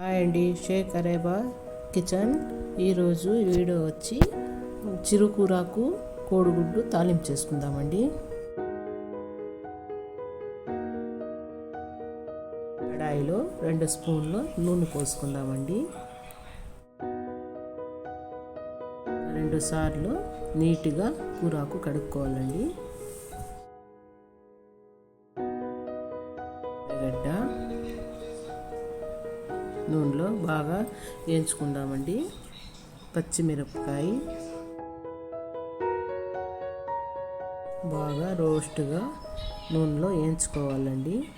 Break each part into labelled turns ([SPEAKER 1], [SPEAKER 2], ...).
[SPEAKER 1] Hi అండి Sheikh అరేబా kitchen. ఈరోజు video వచ్చి చిరుకూరకు కోడిగుడ్డు తాలింపు చేసుకుందామండి. కడాయిలో రెండు స్పూన్లు నూనె పోసుకుందామండి. రెండు సార్లు నీట్గా కూరాకు కడుక్కోవాలండి. గడ్డ నూనెలో బాగా వేయించుకుందామండి. పచ్చిమిరపకాయ బాగా రోస్ట్గా నూనెలో వేయించుకోవాలండి.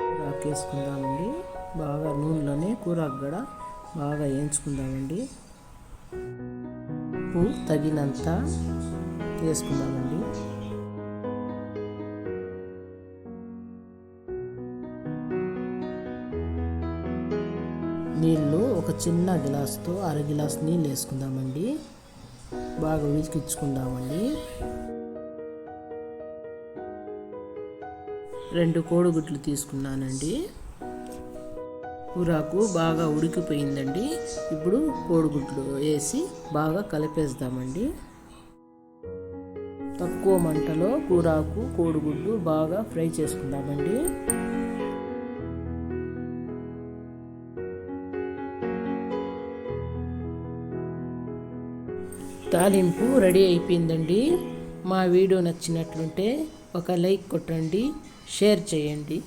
[SPEAKER 1] కూరాకు వేసుకుందామండి. బాగా నూనెలోనే కూరాకు కూడా బాగా వేయించుకుందామండి. ఉప్పు తగినంత వేసుకుందామండి. నీళ్ళు ఒక చిన్న గ్లాస్తో అర గ్లాస్ నీళ్ళు వేసుకుందామండి. బాగా ఉడికించుకుందామండి రెండు కోడిగుడ్లు తీసుకున్నానండి. కూరాకు బాగా ఉడికిపోయిందండి. ఇప్పుడు కోడిగుడ్లు వేసి బాగా కలిపేద్దామండి. తక్కువ మంటలో కూరాకు కోడిగుడ్లు బాగా ఫ్రై చేసుకుందామండి. తాలింపు రెడీ అయిపోయిందండి. మా వీడియో నచ్చినట్లుంటే ఒక లైక్ కొట్టండి షేర్ చేయండి.